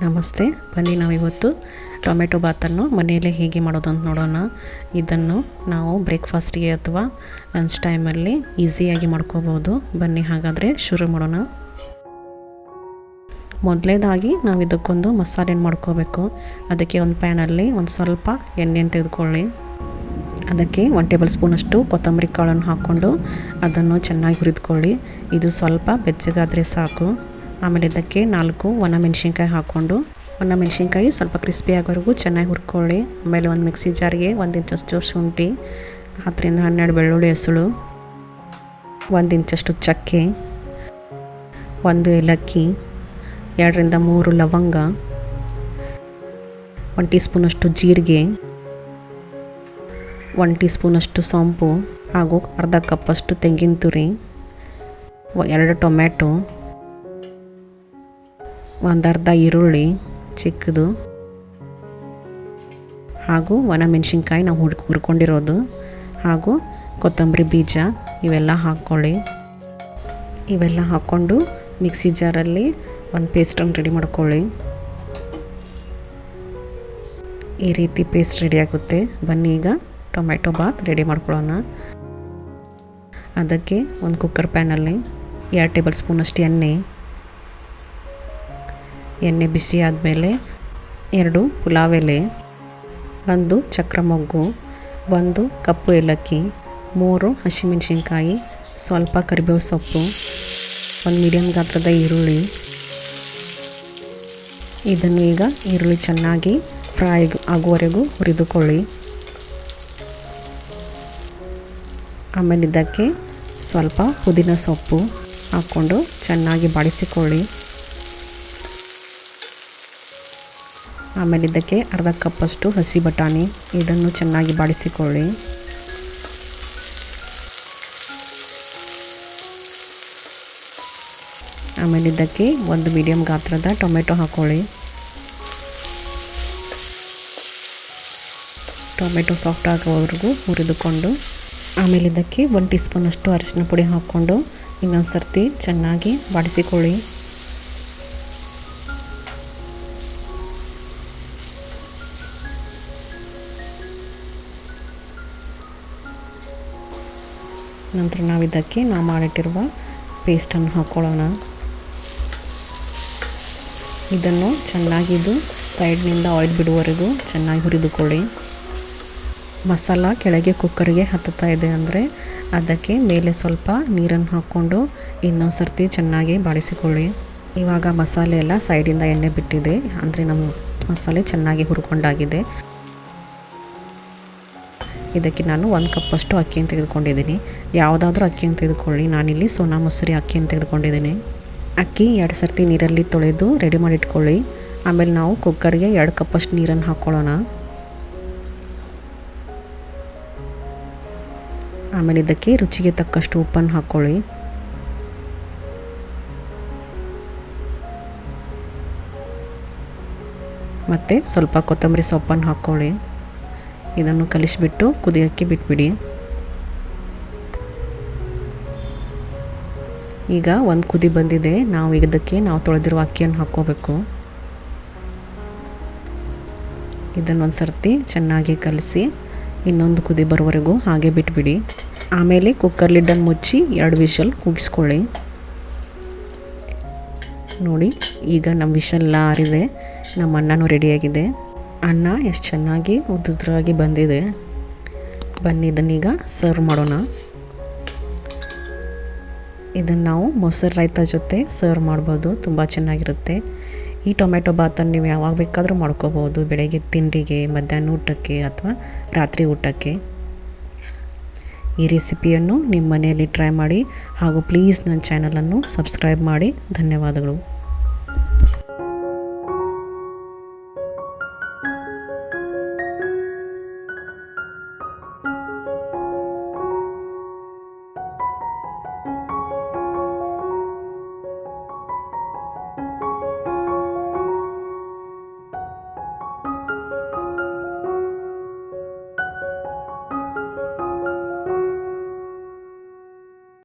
ನಮಸ್ತೆ. ಬನ್ನಿ ನಾವಿವತ್ತು ಟೊಮೆಟೊ ಬಾತನ್ನು ಮನೆಯಲ್ಲೇ ಹೇಗೆ ಮಾಡೋದು ಅಂತ ನೋಡೋಣ. ಇದನ್ನು ನಾವು ಬ್ರೇಕ್ಫಾಸ್ಟಿಗೆ ಅಥವಾ ಲಂಚ್ ಟೈಮಲ್ಲಿ ಈಸಿಯಾಗಿ ಮಾಡ್ಕೋಬೋದು. ಬನ್ನಿ ಹಾಗಾದರೆ ಶುರು ಮಾಡೋಣ. ಮೊದಲೇದಾಗಿ ನಾವು ಇದಕ್ಕೊಂದು ಮಸಾಲೆ ಮಾಡ್ಕೋಬೇಕು. ಅದಕ್ಕೆ ಒಂದು ಪ್ಯಾನಲ್ಲಿ ಒಂದು ಸ್ವಲ್ಪ ಎಣ್ಣೆಯನ್ನು ತೆಗೆದುಕೊಳ್ಳಿ. ಅದಕ್ಕೆ ಒನ್ ಟೇಬಲ್ ಸ್ಪೂನಷ್ಟು ಕೊತ್ತಂಬರಿ ಕಾಳನ್ನು ಹಾಕ್ಕೊಂಡು ಅದನ್ನು ಚೆನ್ನಾಗಿ ಹುರಿದುಕೊಳ್ಳಿ. ಇದು ಸ್ವಲ್ಪ ಬೆಚ್ಚಗಾದರೆ ಸಾಕು. ಆಮೇಲೆ ಇದಕ್ಕೆ ನಾಲ್ಕು ಒಣ ಮೆಣಸಿನ್ಕಾಯಿ ಹಾಕ್ಕೊಂಡು ಒಣ ಮೆಣಸಿನ್ಕಾಯಿ ಸ್ವಲ್ಪ ಕ್ರಿಸ್ಪಿ ಆಗೋವರೆಗೂ ಚೆನ್ನಾಗಿ ಹುರ್ಕೊಳ್ಳಿ. ಆಮೇಲೆ ಒಂದು ಮಿಕ್ಸಿ ಜಾರಿಗೆ ಒಂದು ಇಂಚಷ್ಟು ಶುಂಠಿ ಹತ್ತರಿಂದ ಹನ್ನೆರಡು ಬೆಳ್ಳುಳ್ಳಿ ಹೆಸಳು, ಒಂದು ಇಂಚಷ್ಟು ಚಕ್ಕೆ, ಒಂದು ಏಲಕ್ಕಿ, ಎರಡರಿಂದ ಮೂರು ಲವಂಗ, ಒಂದು ಟೀ ಸ್ಪೂನಷ್ಟು ಜೀರಿಗೆ ಒನ್ ಟೀ ಸ್ಪೂನಷ್ಟು ಸೋಂಪು ಹಾಗೂ ಅರ್ಧ ಕಪ್ಪಷ್ಟು ತೆಂಗಿನ ತುರಿ, ಎರಡು ಟೊಮ್ಯಾಟೊ ಒಂದು ಅರ್ಧ ಈರುಳ್ಳಿ ಚಿಕ್ಕದು ಹಾಗೂ ಒಣ ಮೆಣಸಿನ್ಕಾಯಿ ನಾವು ಹುಡ್, ಹುರ್ಕೊಂಡಿರೋದು ಹಾಗೂ ಕೊತ್ತಂಬರಿ ಬೀಜ ಇವೆಲ್ಲ ಹಾಕ್ಕೊಳ್ಳಿ. ಇವೆಲ್ಲ ಹಾಕ್ಕೊಂಡು ಮಿಕ್ಸಿ ಜಾರಲ್ಲಿ ಒಂದು ಪೇಸ್ಟನ್ನು ರೆಡಿ ಮಾಡ್ಕೊಳ್ಳಿ. ಈ ರೀತಿ ಪೇಸ್ಟ್ ರೆಡಿ ಆಗುತ್ತೆ. ಬನ್ನಿ ಈಗ ಟೊಮೆಟೊ ಬಾತ್ ರೆಡಿ ಮಾಡ್ಕೊಳ್ಳೋಣ. ಅದಕ್ಕೆ ಒಂದು ಕುಕ್ಕರ್ ಪ್ಯಾನಲ್ಲಿ ಎರಡು ಟೇಬಲ್ ಸ್ಪೂನಷ್ಟು ಎಣ್ಣೆ ಎಣ್ಣೆ ಬಿಸಿ ಆದಮೇಲೆ ಎರಡು ಪುಲಾವ್ ಎಲೆ, ಒಂದು ಚಕ್ರ ಮೊಗ್ಗು ಒಂದು ಕಪ್ಪು ಏಲಕ್ಕಿ, ಮೂರು ಹಸಿಮೆಣಸಿನ್ಕಾಯಿ, ಸ್ವಲ್ಪ ಕರಿಬೇವು ಸೊಪ್ಪು, ಒಂದು ಮೀಡಿಯಮ್ ಗಾತ್ರದ ಈರುಳ್ಳಿ. ಇದನ್ನು ಈಗ ಈರುಳ್ಳಿ ಚೆನ್ನಾಗಿ ಫ್ರೈ ಆಗುವವರೆಗೂ ಹುರಿದುಕೊಳ್ಳಿ. ಆಮೇಲೆ ಇದಕ್ಕೆ ಸ್ವಲ್ಪ ಪುದೀನ ಸೊಪ್ಪು ಹಾಕ್ಕೊಂಡು ಚೆನ್ನಾಗಿ ಬಾಡಿಸಿಕೊಳ್ಳಿ ಆಮೇಲೆ ಇದಕ್ಕೆ ಅರ್ಧ ಕಪ್ಪಷ್ಟು ಹಸಿ ಬಟಾಣಿ ಇದನ್ನು ಚೆನ್ನಾಗಿ ಬಾಡಿಸಿಕೊಳ್ಳಿ. ಆಮೇಲೆ ಇದಕ್ಕೆ ಒಂದು ಮೀಡಿಯಮ್ ಗಾತ್ರದ ಟೊಮೆಟೊ ಹಾಕ್ಕೊಳ್ಳಿ ಟೊಮೆಟೊ ಸಾಫ್ಟ್ ಆಗೋವರೆಗೂ ಹುರಿದುಕೊಂಡು, ಆಮೇಲೆ ಇದಕ್ಕೆ ಒಂದು ಟೀ ಸ್ಪೂನಷ್ಟು ಅರಿಶಿನ ಪುಡಿ ಹಾಕ್ಕೊಂಡು ಇನ್ನೊಂದು ಸರ್ತಿ ಚೆನ್ನಾಗಿ ಬಾಡಿಸಿಕೊಳ್ಳಿ. ನಂತರ ನಾವು ಇದಕ್ಕೆ ನಾವು ಮಾಡಿಟ್ಟಿರುವ ಪೇಸ್ಟನ್ನು ಹಾಕ್ಕೊಳ್ಳೋಣ ಇದನ್ನು ಚೆನ್ನಾಗಿದ್ದು ಸೈಡ್ನಿಂದ ಆಯಿಲ್ ಬಿಡುವವರೆಗೂ ಚೆನ್ನಾಗಿ ಹುರಿದುಕೊಳ್ಳಿ. ಮಸಾಲ ಕೆಳಗೆ ಕುಕ್ಕರ್ಗೆ ಹತ್ತುತ್ತಾ ಇದೆ ಅಂದರೆ ಅದಕ್ಕೆ ಮೇಲೆ ಸ್ವಲ್ಪ ನೀರನ್ನು ಹಾಕ್ಕೊಂಡು ಇನ್ನೊಂದು ಸರ್ತಿ ಚೆನ್ನಾಗಿ ಬಾಡಿಸಿಕೊಳ್ಳಿ ಇವಾಗ ಮಸಾಲೆ ಎಲ್ಲ ಸೈಡಿಂದ ಎಣ್ಣೆ ಬಿಟ್ಟಿದೆ. ಅಂದರೆ ನಮ್ಮ ಮಸಾಲೆ ಚೆನ್ನಾಗಿ ಹುರ್ಕೊಂಡಾಗಿದೆ. ಇದಕ್ಕೆ ನಾನು ಒಂದು ಕಪ್ಪಷ್ಟು ಅಕ್ಕಿಯನ್ನು ತೆಗೆದುಕೊಂಡಿದ್ದೀನಿ. ಯಾವುದಾದ್ರೂ ಅಕ್ಕಿಯನ್ನು ತೆಗೆದುಕೊಳ್ಳಿ. ನಾನಿಲ್ಲಿ ಸೋನಾ ಮಸೂರಿ ಅಕ್ಕಿಯನ್ನು ತೆಗೆದುಕೊಂಡಿದ್ದೀನಿ. ಅಕ್ಕಿ ಎರಡು ಸರ್ತಿ ನೀರಲ್ಲಿ ತೊಳೆದು ರೆಡಿ ಮಾಡಿ ಇಟ್ಕೊಳ್ಳಿ ಆಮೇಲೆ ನಾವು ಕುಕ್ಕರ್ಗೆ ಎರಡು ಕಪ್ಪಷ್ಟು ನೀರನ್ನು ಹಾಕ್ಕೊಳ್ಳೋಣ. ಆಮೇಲೆ ಇದಕ್ಕೆ ರುಚಿಗೆ ತಕ್ಕಷ್ಟು ಉಪ್ಪನ್ನು ಹಾಕ್ಕೊಳ್ಳಿ. ಮತ್ತು ಸ್ವಲ್ಪ ಕೊತ್ತಂಬರಿ ಸೊಪ್ಪನ್ನು ಹಾಕ್ಕೊಳ್ಳಿ. ಇದನ್ನು ಕಲಿಸಿಬಿಟ್ಟು ಕುದಿಯೋಕ್ಕೆ ಬಿಟ್ಬಿಡಿ. ಈಗ ಒಂದು ಕುದಿ ಬಂದಿದೆ. ನಾವು ಇದಕ್ಕೆ ನಾವು ತೊಳೆದಿರುವ ಅಕ್ಕಿಯನ್ನು ಹಾಕ್ಕೋಬೇಕು. ಇದನ್ನೊಂದು ಸರ್ತಿ ಚೆನ್ನಾಗಿ ಕಲಸಿ ಇನ್ನೊಂದು ಕುದಿ ಬರೋವರೆಗೂ ಹಾಗೆ ಬಿಟ್ಬಿಡಿ. ಆಮೇಲೆ ಕುಕ್ಕರ್ ಲಿಡ್ಡನ್ನು ಮುಚ್ಚಿ ಎರಡು ವಿಷಲ್ ಕೂಗಿಸ್ಕೊಳ್ಳಿ. ನೋಡಿ, ಈಗ ನಮ್ಮ ವಿಷಲ್ ಆರಿದೆ. ನಮ್ಮ ಅಣ್ಣನೂ ರೆಡಿಯಾಗಿದೆ ಅನ್ನ ಎಷ್ಟು ಚೆನ್ನಾಗಿ ಉದ್ದುದ್ರಾಗಿ ಬಂದಿದೆ. ಬನ್ನಿ ಇದನ್ನೀಗ ಸರ್ವ್ ಮಾಡೋಣ. ಇದನ್ನು ನಾವು ಮೊಸರು ರೈತ ಜೊತೆ ಸರ್ವ್ ಮಾಡ್ಬೋದು, ತುಂಬ ಚೆನ್ನಾಗಿರುತ್ತೆ. ಈ ಟೊಮೆಟೊ ಬಾತನ್ನು ನೀವು ಯಾವಾಗ ಬೇಕಾದರೂ ಮಾಡ್ಕೋಬೋದು, ಬೆಳಗ್ಗೆ ತಿಂಡಿಗೆ, ಮಧ್ಯಾಹ್ನ ಊಟಕ್ಕೆ ಅಥವಾ ರಾತ್ರಿ ಊಟಕ್ಕೆ. ಈ ರೆಸಿಪಿಯನ್ನು ನಿಮ್ಮ ಮನೆಯಲ್ಲಿ ಟ್ರೈ ಮಾಡಿ ಹಾಗೂ ಪ್ಲೀಸ್ ನನ್ನ ಚಾನಲನ್ನು ಸಬ್ಸ್ಕ್ರೈಬ್ ಮಾಡಿ. ಧನ್ಯವಾದಗಳು.